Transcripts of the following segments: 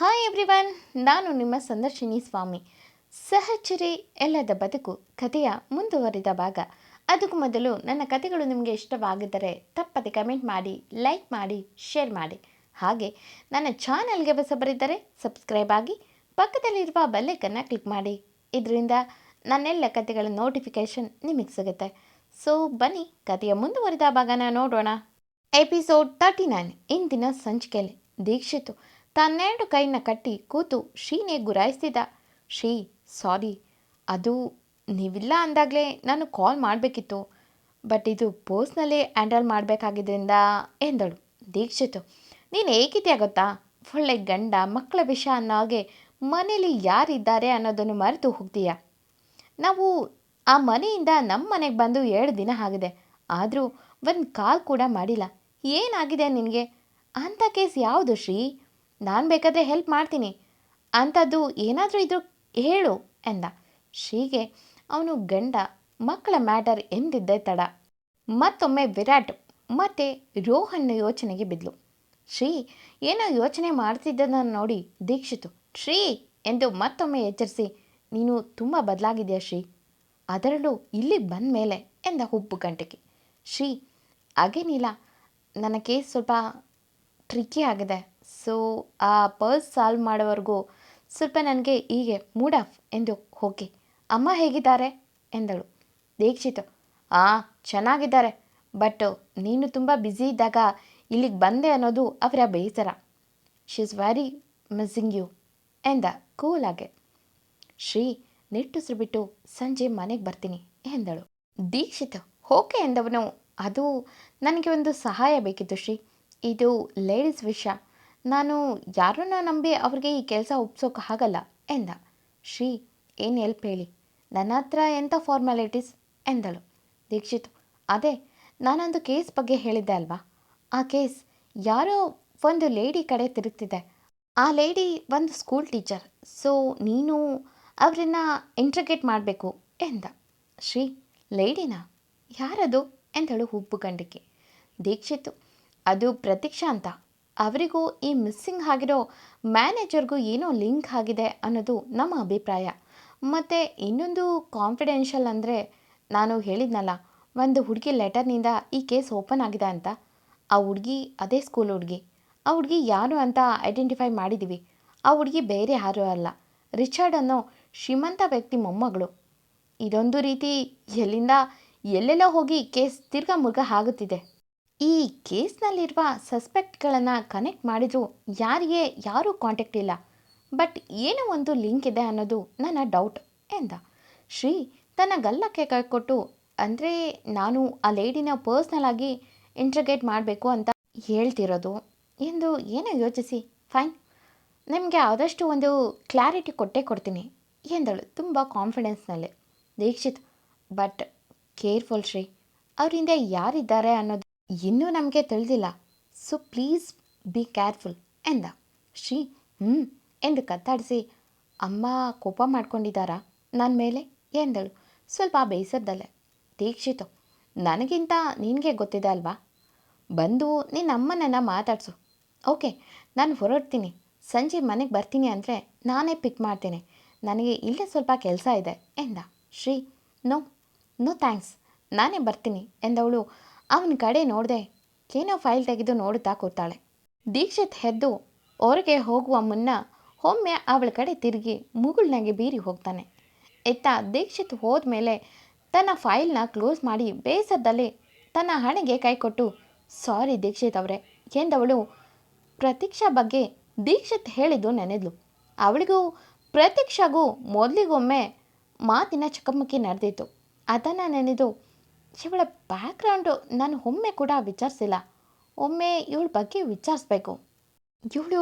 Hi everyone ನಾನು ನಿಮ್ಮ ಸಂದರ್ಶಿನಿ ಸ್ವಾಮಿ. ಸಹಚರಿ ಎಲ್ಲದ ಬದುಕು ಕಥೆಯ ಮುಂದುವರಿದ ಭಾಗ. ಅದಕ್ಕೂ ಮೊದಲು ನನ್ನ ಕಥೆಗಳು ನಿಮಗೆ ಇಷ್ಟವಾಗಿದ್ದರೆ ತಪ್ಪದೆ ಕಮೆಂಟ್ ಮಾಡಿ ಲೈಕ್ ಮಾಡಿ ಶೇರ್ ಮಾಡಿ. ಹಾಗೆ ನನ್ನ ಚಾನಲ್ಗೆ ಹೊಸಬರಿದ್ದರೆ ಸಬ್ಸ್ಕ್ರೈಬ್ ಆಗಿ, ಪಕ್ಕದಲ್ಲಿರುವ ಬೆಲ್ಲೈಕನ್ನು ಕ್ಲಿಕ್ ಮಾಡಿ. ಇದರಿಂದ ನನ್ನೆಲ್ಲ ಕಥೆಗಳ ನೋಟಿಫಿಕೇಷನ್ ನಿಮಗೆ ಸಿಗುತ್ತೆ. ಸೊ ಬನ್ನಿ, ಕಥೆಯ ಮುಂದುವರಿದ ಭಾಗನ ನೋಡೋಣ. ಎಪಿಸೋಡ್ ತರ್ಟಿ ನೈನ್ ಇಂದಿನ ಸಂಚಿಕೆಯಲ್ಲಿ ದೀಕ್ಷಿತು. ತನ್ನೆರಡು ಕೈನ ಕಟ್ಟಿ ಕೂತು ಶ್ರೀನೇ ಗುರಾಯಿಸ್ತಿದ್ದ. ಶ್ರೀ ಸಾರಿ. ಅದು ನೀವಿಲ್ಲ ಅಂದಾಗಲೇ ನಾನು ಕಾಲ್ ಮಾಡಬೇಕಿತ್ತು. ಬಟ್ ಇದು ಪೋಸ್ಟ್ನಲ್ಲೇ ಹ್ಯಾಂಡಲ್ ಮಾಡಬೇಕಾಗಿದ್ದರಿಂದ ಎಂದಳು ದೀಕ್ಷಿತು. ನೀನು ಏಕಿತ್ಯಾ ಗೊತ್ತಾ? ಒಳ್ಳೆ ಗಂಡ, ಮಕ್ಕಳ ವಿಷಯ ಅನ್ನೋ ಹಾಗೆ ಮನೇಲಿ ಯಾರಿದ್ದಾರೆ ಅನ್ನೋದನ್ನು ಮರೆತು ಹೋಗ್ತೀಯ? ನಾವು ಆ ಮನೆಯಿಂದ ನಮ್ಮ ಮನೆಗೆ ಬಂದು ಎರಡು ದಿನ ಆಗಿದೆ. ಆದರೂ ಒಂದು ಕಾಲ್ ಕೂಡ ಮಾಡಿಲ್ಲ. ಏನಾಗಿದೆ ನಿನಗೆ? ಅಂಥ ಕೇಸ್ ಯಾವುದು ಶ್ರೀ ನಾನು ಬೇಕಾದರೆ ಹೆಲ್ಪ್ ಮಾಡ್ತೀನಿ. ಅಂಥದ್ದು ಏನಾದರೂ ಇದ್ರೂ ಹೇಳು ಎಂದ. ಶ್ರೀಗೆ ಅವನು ಗಂಡ, ಮಕ್ಕಳ ಮ್ಯಾಟರ್ ಎಂದಿದ್ದೆ ತಡ. ಮತ್ತೊಮ್ಮೆ ವಿರಾಟ್ ಮತ್ತೆ ರೋಹನ್ ಯೋಚನೆಗೆ ಬಿದ್ಲು. ಶ್ರೀ, ಏನೋ ಯೋಚನೆ ಮಾಡ್ತಿದ್ದದನ್ನು ನೋಡಿ ದೀಕ್ಷಿತು. ಶ್ರೀ ಎಂದು ಮತ್ತೊಮ್ಮೆ ಎಚ್ಚರಿಸಿ, ನೀನು ತುಂಬ ಬದಲಾಗಿದೆಯಾ ಶ್ರೀ? ಅದರಲ್ಲೂ ಇಲ್ಲಿ ಬಂದ ಮೇಲೆ ಎಂದ ಹುಬ್ಬು ಗಂಟೆಗೆ. ಶ್ರೀ ಹಾಗೇನಿಲ್ಲ ನನ್ನ ಕೇಸ್ ಸ್ವಲ್ಪ ಟ್ರಿಕ್ಕಿ ಆಗಿದೆ. ಸೊ ಆ ಪರ್ಸ್ ಸಾಲ್ವ್ ಮಾಡೋವರೆಗೂ ಸ್ವಲ್ಪ ನನಗೆ ಹೀಗೆ ಮೂಡ್ ಆಫ್ ಎಂದು ಹೋಗಿ, ಅಮ್ಮ ಹೇಗಿದ್ದಾರೆ? ಎಂದಳು. ದೀಕ್ಷಿತ, ಆ, ಚೆನ್ನಾಗಿದ್ದಾರೆ, ಬಟ್ ನೀನು ತುಂಬ ಬ್ಯುಸಿ ಇದ್ದಾಗ ಇಲ್ಲಿಗೆ ಬಂದೆ ಅನ್ನೋದು ಅವರ ಬೇಸರ. She is very missing you ಎಂದ ಕೂಲಾಗೆ ಶ್ರೀ, ನಿಟ್ಟುಸಿರು ಬಿಟ್ಟು ಸಂಜೆ ಮನೆಗೆ ಬರ್ತೀನಿ, ಎಂದಳು. ದೀಕ್ಷಿತ್, ಓಕೆ, ಎಂದವನು, ಅದು ನನಗೆ ಒಂದು ಸಹಾಯ ಬೇಕಿತ್ತು ಶ್ರೀ. ಇದು ಲೇಡೀಸ್ ವಿಷಯ ನಾನು ಯಾರನ್ನ ನಂಬಿ ಅವ್ರಿಗೆ ಈ ಕೆಲಸ ಒಪ್ಸೋಕೆ ಆಗಲ್ಲ ಎಂದ. ಶ್ರೀ, ಏನು ಹೆಲ್ಪ್ ಹೇಳಿ? ನನ್ನ ಹತ್ರ ಎಂಥ ಫಾರ್ಮ್ಯಾಲಿಟೀಸ್ ಎಂದಳು. ದೀಕ್ಷಿತ್, ಅದೇ, ನಾನೊಂದು ಕೇಸ್ ಬಗ್ಗೆ ಹೇಳಿದ್ದೆ ಅಲ್ವಾ? ಆ ಕೇಸ್ ಯಾರೋ ಒಂದು ಲೇಡಿ ಕಡೆ ತಿರುಗ್ತಿದೆ. ಆ ಲೇಡಿ ಒಂದು ಸ್ಕೂಲ್ ಟೀಚರ್ ಸೊ ನೀನು ಅವರನ್ನ ಇಂಟ್ರಗೇಟ್ ಮಾಡಬೇಕು ಎಂದ. ಶ್ರೀ, ಲೇಡಿನಾ? ಯಾರದು? ಎಂದಳು ಹುಬ್ಬು ಗಂಡಿಕೆ ದೀಕ್ಷಿತ್, ಅದು ಪ್ರತೀಕ್ಷಾ ಅಂತ. ಅವರಿಗೂ ಈ ಮಿಸ್ಸಿಂಗ್ ಆಗಿರೋ ಮ್ಯಾನೇಜರ್ಗೂ ಏನೋ ಲಿಂಕ್ ಆಗಿದೆ ಅನ್ನೋದು ನಮ್ಮ ಅಭಿಪ್ರಾಯ. ಮತ್ತು ಇನ್ನೊಂದು ಕಾನ್ಫಿಡೆನ್ಷಿಯಲ್ ಅಂದರೆ ನಾನು ಹೇಳಿದ್ನಲ್ಲ, ಒಂದು ಹುಡುಗಿ ಲೆಟರ್ನಿಂದ ಈ ಕೇಸ್ ಓಪನ್ ಆಗಿದೆ ಅಂತ. ಆ ಹುಡುಗಿ ಅದೇ ಸ್ಕೂಲ್ ಹುಡುಗಿ. ಆ ಹುಡುಗಿ ಯಾರು ಅಂತ ಐಡೆಂಟಿಫೈ ಮಾಡಿದ್ದೀವಿ ಆ ಹುಡುಗಿ ಬೇರೆ ಯಾರೂ ಅಲ್ಲ. ರಿಚರ್ಡ್ ಅನ್ನೋ ಶ್ರೀಮಂತ ವ್ಯಕ್ತಿ ಮೊಮ್ಮಗಳು. ಇದೊಂದು ರೀತಿ ಎಲ್ಲಿಂದ ಎಲ್ಲೆಲ್ಲೋ ಹೋಗಿ ಕೇಸ್ ತಿರ್ಗಾ ಮುರ್ಗ ಆಗುತ್ತಿದೆ. ಈ ಕೇಸ್ನಲ್ಲಿರುವ ಸಸ್ಪೆಕ್ಟ್ಗಳನ್ನು ಕನೆಕ್ಟ್ ಮಾಡಿದರೂ ಯಾರಿಗೆ ಯಾರೂ ಕಾಂಟ್ಯಾಕ್ಟ್ ಇಲ್ಲ. ಬಟ್ ಏನೋ ಒಂದು ಲಿಂಕ್ ಇದೆ ಅನ್ನೋದು ನನ್ನ ಡೌಟ್ ಎಂದ. ಶ್ರೀ ತನ್ನ ಗಲ್ಲಕ್ಕೆ ಕೈಕೊಟ್ಟು, ಅಂದರೆ ನಾನು ಆ ಲೇಡಿನ ಪರ್ಸ್ನಲ್ ಆಗಿ ಇಂಟ್ರಗೇಟ್ ಮಾಡಬೇಕು ಅಂತ ಹೇಳ್ತಿರೋದು ಎಂದು ಏನೋ ಯೋಚಿಸಿ, ಫೈನ್, ನಿಮಗೆ ಆದಷ್ಟು ಒಂದು ಕ್ಲಾರಿಟಿ ಕೊಟ್ಟೇ ಕೊಡ್ತೀನಿ ಎಂದಳು ತುಂಬ ಕಾನ್ಫಿಡೆನ್ಸ್ನಲ್ಲಿ. ದೀಕ್ಷಿತ್, ಬಟ್ ಕೇರ್ಫುಲ್ ಶ್ರೀ ಅವರಿಂದ ಯಾರಿದ್ದಾರೆ ಅನ್ನೋದು ಇನ್ನೂ ನಮಗೆ ತಿಳಿದಿಲ್ಲ. ಸೊ ಪ್ಲೀಸ್ ಬಿ ಕೇರ್ಫುಲ್ ಎಂದ. ಶ್ರೀ ಹ್ಞೂ ಎಂದು ಕತ್ತಾಡಿಸಿ, ಅಮ್ಮ ಕೋಪ ಮಾಡ್ಕೊಂಡಿದ್ದಾರಾ? ನನ್ನ ಮೇಲೆ ಎಂದಳು. ಸ್ವಲ್ಪ ಬೇಸರದಲ್ಲೇ. ದೀಕ್ಷಿತು, ನನಗಿಂತ ನಿನಗೆ ಗೊತ್ತಿದೆ ಅಲ್ವಾ? ಬಂದು ನಿನ್ನ ಅಮ್ಮನನ್ನು ಮಾತಾಡಿಸು. ಓಕೆ, ನಾನು ಹೊರಡ್ತೀನಿ. ಸಂಜೆ ಮನೆಗೆ ಬರ್ತೀನಿ ಅಂದರೆ ನಾನೇ ಪಿಕ್ ಮಾಡ್ತೀನಿ. ನನಗೆ ಇಲ್ಲೇ ಸ್ವಲ್ಪ ಕೆಲಸ ಇದೆ ಎಂದ. ಶ್ರೀ, ನೋ ನೋ ಥ್ಯಾಂಕ್ಸ್ ನಾನೇ ಬರ್ತೀನಿ ಎಂದವಳು ಅವನ ಕಡೆ ನೋಡದೆ ಏನೋ ಫೈಲ್ ತೆಗೆದು ನೋಡುತ್ತಾ ಕೂತಾಳೆ ದೀಕ್ಷಿತ್ ಹೆದ್ದು ಹೊರಗೆ ಹೋಗುವ ಮುನ್ನ ಒಮ್ಮೆ ಅವಳ ಕಡೆ ತಿರುಗಿ ಮುಗುಳ್ನಾಗೆ ಬೀರಿ ಹೋಗ್ತಾನೆ. ಎತ್ತ ದೀಕ್ಷಿತ್ ಹೋದ ಮೇಲೆ ತನ್ನ ಫೈಲ್ನ ಕ್ಲೋಸ್ ಮಾಡಿ ಬೇಸರದಲ್ಲಿ ತನ್ನ ಹಣೆಗೆ ಕೈ ಕೊಟ್ಟು, ಸಾರಿ ದೀಕ್ಷಿತ್ ಅವರೇ, ಎಂದವಳು ಪ್ರತೀಕ್ಷಾ ಬಗ್ಗೆ ದೀಕ್ಷಿತ್ ಹೇಳಿದ್ದು ನೆನೆದ್ಲು. ಅವಳಿಗೂ ಪ್ರತೀಕ್ಷಾಗೂ ಮೊದಲಿಗೊಮ್ಮೆ ಮಾತಿನ ಚಕಮಕಿ ನಡೆದಿತ್ತು. ಅದನ್ನು ನೆನೆದು ಇವಳ ಬ್ಯಾಕ್ಗ್ರೌಂಡು ನಾನು ಒಮ್ಮೆ ಕೂಡ ವಿಚಾರಿಸಿಲ್ಲ. ಒಮ್ಮೆ ಇವಳ ಬಗ್ಗೆ ವಿಚಾರಿಸ್ಬೇಕು. ಇವಳು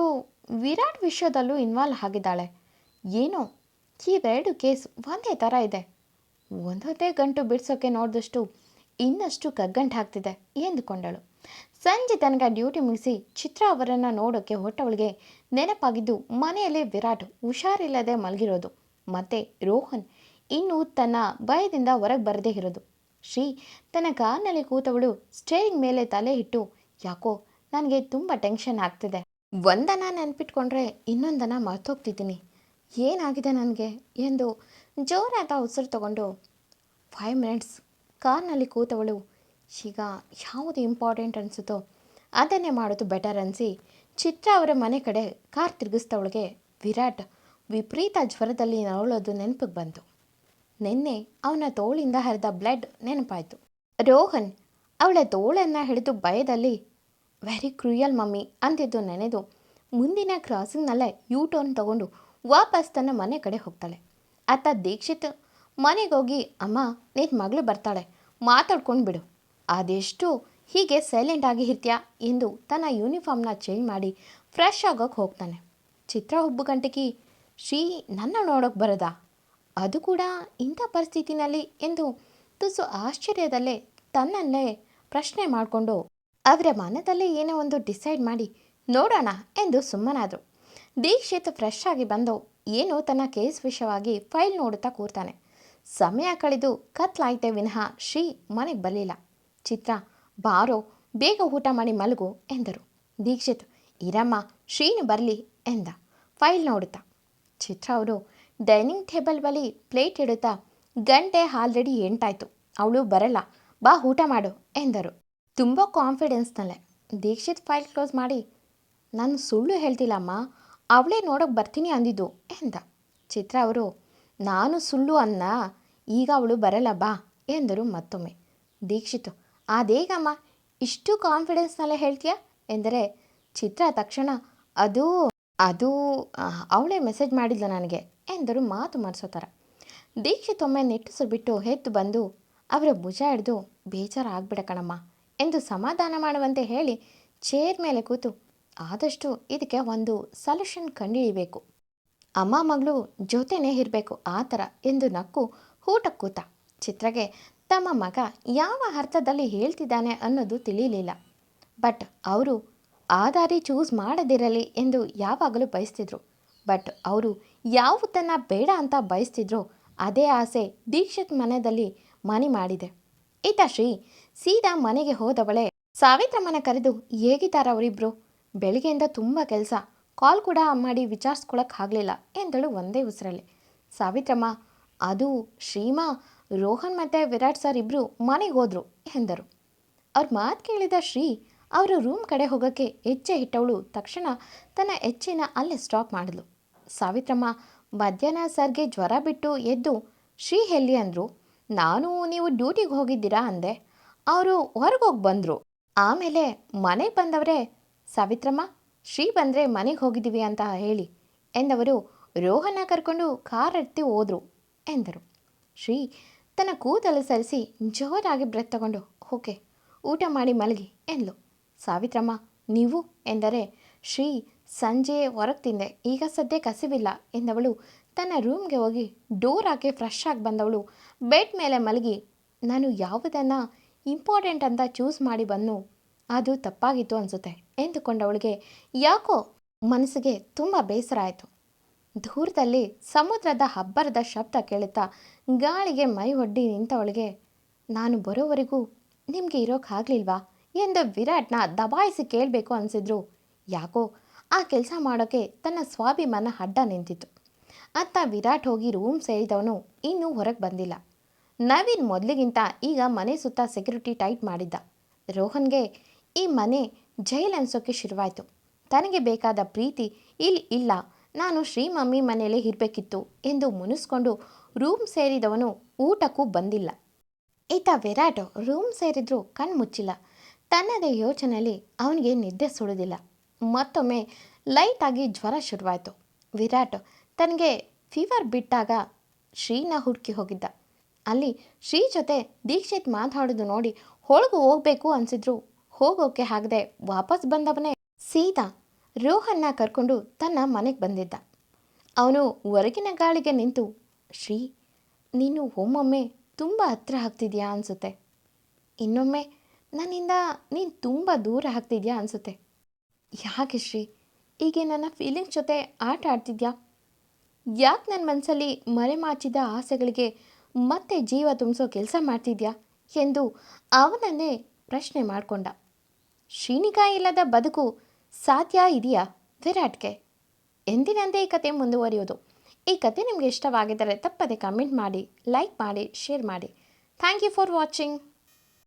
ವಿರಾಟ್ ವಿಷಯದಲ್ಲೂ ಇನ್ವಾಲ್ವ್ ಆಗಿದ್ದಾಳೆ. ಏನೋ? ಇವೆರಡು ಕೇಸ್ ಒಂದೇ ಥರ ಇದೆ. ಒಂದೊಂದೇ ಗಂಟು ಬಿಡಿಸೋಕೆ ನೋಡಿದಷ್ಟು ಇನ್ನಷ್ಟು ಕಗ್ಗಂಟು ಆಗ್ತಿದೆ ಎಂದುಕೊಂಡಳು. ಸಂಜೆ ತನಕ ಡ್ಯೂಟಿ ಮುಗಿಸಿ ಚಿತ್ರ ಅವರನ್ನು ನೋಡೋಕ್ಕೆ ಹೊಟ್ಟವಳಿಗೆ ನೆನಪಾಗಿದ್ದು ಮನೆಯಲ್ಲೇ ವಿರಾಟ್ ಹುಷಾರಿಲ್ಲದೆ ಮಲಗಿರೋದು. ಮತ್ತು ರೋಹನ್ ಇನ್ನೂ ತನ್ನ ಭಯದಿಂದ ಹೊರಗೆ ಬರದೇ ಇರೋದು. ಶ್ರೀ ತನ್ನ ಕಾರ್ನಲ್ಲಿ ಕೂತವಳು ಸ್ಟೇರಿಂಗ್ ಮೇಲೆ ತಲೆ ಇಟ್ಟು, ಯಾಕೋ, ನನಗೆ ತುಂಬ ಟೆನ್ಷನ್ ಆಗ್ತಿದೆ. ಒಂದನ ನೆನ್ಪಿಟ್ಕೊಂಡ್ರೆ ಇನ್ನೊಂದನ ಮರ್ತೋಗ್ತಿದ್ದೀನಿ. ಏನಾಗಿದೆ ನನಗೆ? ಎಂದು ಜೋರಾದ ಉಸಿರು ತಗೊಂಡು, ಫೈವ್ ಮಿನಿಟ್ಸ್, ಕಾರ್ನಲ್ಲಿ ಕೂತವಳು. ಈಗ ಯಾವುದು ಇಂಪಾರ್ಟೆಂಟ್ ಅನಿಸುತ್ತೋ ಅದನ್ನೇ ಮಾಡೋದು ಬೆಟರ್ ಅನಿಸಿ, ಚಿತ್ರ ಅವರ ಮನೆ ಕಡೆ ಕಾರ್ ತಿರುಗಿಸ್ತವಳಿಗೆ ವಿರಾಟ್ ವಿಪರೀತ ಜ್ವರದಲ್ಲಿ ನರಳೋದು ನೆನಪಿಗೆ ಬಂತು. ನಿನ್ನೆ ಅವನ ತೋಳಿಂದ ಹರಿದ ಬ್ಲಡ್ ನೆನಪಾಯಿತು. ರೋಹನ್ ಅವಳ ತೋಳನ್ನು ಹಿಡಿದು ಭಯದಲ್ಲಿ ವೆರಿ ಕ್ರೂಯಲ್ ಮಮ್ಮಿ ಅಂತಿದ್ದು ನೆನೆದು ಮುಂದಿನ ಕ್ರಾಸಿಂಗ್ನಲ್ಲೇ ಯೂ ಟರ್ನ್ ತಗೊಂಡು ವಾಪಸ್ ತನ್ನ ಮನೆ ಕಡೆ ಹೋಗ್ತಾಳೆ. ಅತ್ತ ದೀಕ್ಷಿತ್ ಮನೆಗೆ ಹೋಗಿ ಅಮ್ಮ ನಿನ್ನ ಮಗಳು ಬರ್ತಾಳೆ, ಮಾತಾಡ್ಕೊಂಡು ಬಿಡು. ಅದೆಷ್ಟು ಹೀಗೆ ಸೈಲೆಂಟ್ ಆಗಿ ಇರ್ತೀಯಾ? ಎಂದು ತನ್ನ ಯೂನಿಫಾರ್ಮ್ನ ಚೇಂಜ್ ಮಾಡಿ ಫ್ರೆಶ್ ಆಗೋಕೆ ಹೋಗ್ತಾನೆ. ಚಿತ್ರ ಹುಬ್ಬು ಗಂಟೆಗೆ ಶ್ರೀ, ನನ್ನ ನೋಡೋಕೆ ಬರೋದಾ? ಅದು ಕೂಡ ಇಂಥ ಪರಿಸ್ಥಿತಿನಲ್ಲಿ ಎಂದು ತುಸು ಆಶ್ಚರ್ಯದಲ್ಲೇ ತನ್ನಲ್ಲೇ ಪ್ರಶ್ನೆ ಮಾಡಿಕೊಂಡು ಅವರ ಮನದಲ್ಲೇ ಏನೋ ಒಂದು ಡಿಸೈಡ್ ಮಾಡಿ ನೋಡೋಣ ಎಂದು ಸುಮ್ಮನಾದರು. ದೀಕ್ಷಿತ್ ಫ್ರೆಶ್ ಆಗಿ ಬಂದು ಏನೋ ತನ್ನ ಕೇಸ್ ವಿಷಯವಾಗಿ ಫೈಲ್ ನೋಡುತ್ತಾ ಕೂರ್ತಾನೆ. ಸಮಯ ಕಳೆದು ಕತ್ಲಾಯ್ತೆ ವಿನಃ ಶ್ರೀ ಮನೆಗೆ ಬರಲಿಲ್ಲ. ಚಿತ್ರ, ಬಾರೋ, ಬೇಗ ಊಟ ಮಾಡಿ ಮಲಗು ಎಂದರು. ದೀಕ್ಷಿತ್, ಇರಮ್ಮ, ಶ್ರೀನು ಬರಲಿ ಎಂದ. ಫೈಲ್ ನೋಡುತ್ತಾ. ಚಿತ್ರ ಅವರು ಡೈನಿಂಗ್ ಟೇಬಲ್ ಬಳಿ ಪ್ಲೇಟ್ ಇಡುತ್ತಾ ಗಂಟೆ ಆಲ್ರೆಡಿ ಎಂಟಾಯ್ತು. ಅವಳು ಬರಲ್ಲ, ಬಾ ಊಟ ಮಾಡು ಎಂದರು. ತುಂಬ ಕಾನ್ಫಿಡೆನ್ಸ್ನಲ್ಲೇ ದೀಕ್ಷಿತ್ ಫೈಲ್ ಕ್ಲೋಸ್ ಮಾಡಿ, ನಾನು ಸುಳ್ಳು ಹೇಳ್ತಿಲ್ಲಮ್ಮ, ಅವಳೇ ನೋಡೋಕೆ ಬರ್ತೀನಿ ಅಂದಿದ್ದು ಎಂದ. ಚಿತ್ರ ಅವರು, ನಾನು ಸುಳ್ಳು ಅನ್ನ, ಈಗ ಅವಳು ಬರಲ್ಲ ಬಾ ಎಂದರು ಮತ್ತೊಮ್ಮೆ. ದೀಕ್ಷಿತ್, ಅದೇಗಮ್ಮ, ಇಷ್ಟು ಕಾನ್ಫಿಡೆನ್ಸ್ನಲ್ಲೇ ಹೇಳ್ತೀಯಾ ಎಂದರೆ, ಚಿತ್ರ ತಕ್ಷಣ, ಅದು ಅದು ಅವಳೇ ಮೆಸೇಜ್ ಮಾಡಿದ್ಲು ನನಗೆ. ಎಂದರು ಮಾತು ಮರೆಸೋ ಥರ. ದೀಕ್ಷಿತ್ ಒಮ್ಮೆ ನಿಟ್ಟುಸು ಬಿಟ್ಟು ಎದ್ದು ಬಂದು, ಅವರ ಭುಜ ಹಿಡಿದು ಬೇಜಾರಾಗ್ಬಿಡ ಕಣಮ್ಮ ಎಂದು ಸಮಾಧಾನ ಮಾಡುವಂತೆ ಹೇಳಿ ಚೇರ್ ಮೇಲೆ ಕೂತು, ಆದಷ್ಟು ಇದಕ್ಕೆ ಒಂದು ಸೊಲ್ಯೂಷನ್ ಕಂಡಿಡಿಬೇಕು ಅಮ್ಮ ಮಗಳು ಜೊತೆನೇ ಇರಬೇಕು ಆ ಥರ ಎಂದು ನಕ್ಕು ಊಟ ಕೂತ. ಚಿತ್ರಗೆ, ತಮ್ಮ ಮಗ ಯಾವ ಅರ್ಥದಲ್ಲಿ ಹೇಳ್ತಿದ್ದಾನೆ ಅನ್ನೋದು ತಿಳಿಯಲಿಲ್ಲ ಬಟ್ ಅವರು ಆ ದಾರಿ ಚೂಸ್ ಮಾಡದಿರಲಿ ಎಂದು ಯಾವಾಗಲೂ ಬಯಸ್ತಿದ್ರು. ಬಟ್ ಅವರು ಯಾವುದನ್ನು ಬೇಡ ಅಂತ ಬಯಸ್ತಿದ್ರೋ ಅದೇ ಆಸೆ ದೀಕ್ಷಿತ್ ಮನೆಯಲ್ಲಿ ಮನೆ ಮಾಡಿದೆ. ಈತ ಶ್ರೀ ಸೀದಾ ಮನೆಗೆ ಹೋದವಳೆ ಸಾವಿತ್ರಮ್ಮನ ಕರೆದು, ಹೇಗಿದ್ದಾರೆ ಅವರಿಬ್ರು? ಬೆಳಿಗ್ಗೆಯಿಂದ ತುಂಬ ಕೆಲಸ. ಕಾಲ್ ಕೂಡ ಮಾಡಿ ವಿಚಾರಿಸ್ಕೊಳಕ್ಕೆ ಆಗಲಿಲ್ಲ, ಎಂದಳು ಒಂದೇ ಉಸಿರಲ್ಲಿ. ಸಾವಿತ್ರಮ್ಮ, ಅದು ಶ್ರೀಮಾ, ರೋಹನ್ ಮತ್ತು ವಿರಾಟ್ ಸರ್ ಇಬ್ಬರು ಮನೆಗೆ ಹೋದರು, ಎಂದರು. ಅವ್ರ ಮಾತು ಕೇಳಿದ ಶ್ರೀ ಅವರು ರೂಮ್ ಕಡೆ ಹೋಗೋಕ್ಕೆ ಹೆಜ್ಜೆ ಇಟ್ಟವಳು ತಕ್ಷಣ ತನ್ನ ಹೆಚ್ಚಿನ ಅಲ್ಲೇ ಸ್ಟಾಪ್ ಮಾಡಿದ್ಲು. ಸಾವಿತ್ರಮ್ಮ, ಮಧ್ಯಾಹ್ನ ಸರ್ಗೆ ಜ್ವರ ಬಿಟ್ಟು ಎದ್ದು, ಶ್ರೀ ಎಲ್ಲಿ ಅಂದರು. ನಾನು, ನೀವು ಡ್ಯೂಟಿಗೆ ಹೋಗಿದ್ದೀರಾ? ಅಂದೆ. ಅವರು ಹೊರಗೋಗಿ ಬಂದರು. ಆಮೇಲೆ ಮನೆಗೆ ಬಂದವರೇ, ಸಾವಿತ್ರಮ್ಮ, ಶ್ರೀ ಬಂದರೆ ಮನೆಗೆ ಹೋಗಿದ್ದೀವಿ ಅಂತ ಹೇಳಿ ಎಂದವರು ರೋಹನ ಕರ್ಕೊಂಡು ಕಾರ್ ಹತ್ತಿ ಹೋದರು ಎಂದರು. ಶ್ರೀ ತನ್ನ ಕೂದಲು ಸರಿಸಿ ಜೋರಾಗಿ ಬ್ರೆತ್ ತಗೊಂಡು, ಓಕೆ, ಊಟ ಮಾಡಿ ಮಲಗಿ ಎಂದ್ಲು. ಸಾವಿತ್ರಮ್ಮ, ನೀವು? ಎಂದರೆ, ಶ್ರೀ ಸಂಜೆ ಹೊರಗೆ ತಿಂದೆ. ಈಗ ಸದ್ಯ ಕಸಿವಿಲ್ಲ ಎಂದವಳು. ತನ್ನ ರೂಮ್ಗೆ ಹೋಗಿ ಡೋರ್ ಹಾಕಿ ಫ್ರೆಶ್ ಆಗಿ ಬಂದವಳು. ಬೆಡ್ ಮೇಲೆ ಮಲಗಿ, ನಾನು ಯಾವುದನ್ನು ಇಂಪಾರ್ಟೆಂಟ್ ಅಂತ ಚೂಸ್ ಮಾಡಿ ಬಂದು ಅದು ತಪ್ಪಾಗಿತ್ತು ಅನಿಸುತ್ತೆ, ಎಂದುಕೊಂಡವಳಿಗೆ ಯಾಕೋ ಮನಸ್ಸಿಗೆ ತುಂಬ ಬೇಸರ ಆಯಿತು. ದೂರದಲ್ಲಿ ಸಮುದ್ರದ ಹಬ್ಬರದ ಶಬ್ದ ಕೇಳುತ್ತಾ ಗಾಳಿಗೆ ಮೈ ಒಡ್ಡಿ ನಿಂತವಳಿಗೆ, ನಾನು ಬರೋವರೆಗೂ ನಿಮಗೆ ಇರೋಕ್ಕಾಗಲಿಲ್ವಾ ಎಂದು ವಿರಾಟ್ನ ದಬಾಯಿಸಿ ಕೇಳಬೇಕು ಅನಿಸಿದ್ರು. ಯಾಕೋ ಆ ಕೆಲಸ ಮಾಡೋಕ್ಕೆ ತನ್ನ ಸ್ವಾಭಿಮಾನ ಅಡ್ಡ ನಿಂತಿತ್ತು. ಅತ್ತ ವಿರಾಟ್ ಹೋಗಿ ರೂಮ್ ಸೇರಿದವನು ಇನ್ನೂ ಹೊರಗೆ ಬಂದಿಲ್ಲ. ನವೀನ್ ಮೊದಲಿಗಿಂತ ಈಗ ಮನೆ ಸುತ್ತ ಸೆಕ್ಯೂರಿಟಿ ಟೈಟ್ ಮಾಡಿದ್ದ. ರೋಹನ್ಗೆ ಈ ಮನೆ ಜೈಲ್ ಅನ್ಸೋಕ್ಕೆ ಶುರುವಾಯಿತು. ತನಗೆ ಬೇಕಾದ ಪ್ರೀತಿ ಇಲ್ಲಿ ಇಲ್ಲ, ನಾನು ಶ್ರೀ ಮಮ್ಮಿ ಮನೆಯಲ್ಲೇ ಇರಬೇಕಿತ್ತು ಎಂದು ಮುನಿಸ್ಕೊಂಡು ರೂಮ್ ಸೇರಿದವನು ಊಟಕ್ಕೂ ಬಂದಿಲ್ಲ. ಈತ ವಿರಾಟ್ ರೂಮ್ ಸೇರಿದ್ರೂ ಕಣ್ಣು ಮುಚ್ಚಿಲ್ಲ ತನ್ನದೇ ಯೋಚನೆಯಲ್ಲಿ ಅವನಿಗೆ ನಿದ್ದೆ ಸುಳಿದಿಲ್ಲ ಮತ್ತೊಮ್ಮೆ ಲೈಟಾಗಿ ಜ್ವರ ಶುರುವಾಯಿತು. ವಿರಾಟ್ ತನಗೆ ಫೀವರ್ ಬಿಟ್ಟಾಗ ಶ್ರೀನ ಹುಡುಕಿ ಹೋಗಿದ್ದ. ಅಲ್ಲಿ ಶ್ರೀ ಜೊತೆ ದೀಕ್ಷಿತ್ ಮಾತಾಡೋದು ನೋಡಿ ಹೊಳಗು ಹೋಗಬೇಕು ಅನಿಸಿದ್ರು. ಹೋಗೋಕೆ ಆಗದೆ ವಾಪಸ್ ಬಂದವನೇ ಸೀದಾ ರೋಹನ್ನ ಕರ್ಕೊಂಡು ತನ್ನ ಮನೆಗೆ ಬಂದಿದ್ದ. ಅವನು ಹೊರಗಿನ ಗಾಳಿಗೆ ನಿಂತು, ಶ್ರೀ, ನೀನು ಒಮ್ಮೊಮ್ಮೆ ತುಂಬ ಹತ್ರ ಆಗ್ತಿದ್ಯಾ ಅನಿಸುತ್ತೆ. ಇನ್ನೊಮ್ಮೆ ನನ್ನಿಂದ ನೀನು ತುಂಬ ದೂರ ಆಗ್ತಿದ್ಯಾ ಅನಿಸುತ್ತೆ. ಯಾಕೆ ಶ್ರೀ? ಹೀಗೆ ನನ್ನ ಫೀಲಿಂಗ್ಸ್ ಜೊತೆ ಆಟ ಆಡ್ತಿದ್ಯಾ? ಯಾಕೆ ನನ್ನ ಮನಸ್ಸಲ್ಲಿ ಮರೆಮಾಚಿದ ಆಸೆಗಳಿಗೆ ಮತ್ತೆ ಜೀವ ತುಂಬಿಸೋ ಕೆಲಸ ಮಾಡ್ತಿದ್ಯಾ? ಎಂದು ಅವನನ್ನೇ ಪ್ರಶ್ನೆ ಮಾಡಿಕೊಂಡ. ಶ್ರೀನಿಕಾ ಇಲ್ಲದ ಬದುಕು ಸಾಧ್ಯ ಇದೆಯಾ ವಿರಾಟ್ಗೆ? ಎಂದಿನಂತೆ ಈ ಕತೆ ಮುಂದುವರಿಯೋದು? ಈ ಕತೆ ನಿಮಗೆ ಇಷ್ಟವಾಗಿದ್ದರೆ ತಪ್ಪದೆ ಕಮೆಂಟ್ ಮಾಡಿ ಲೈಕ್ ಮಾಡಿ ಶೇರ್ ಮಾಡಿ. Thank you for watching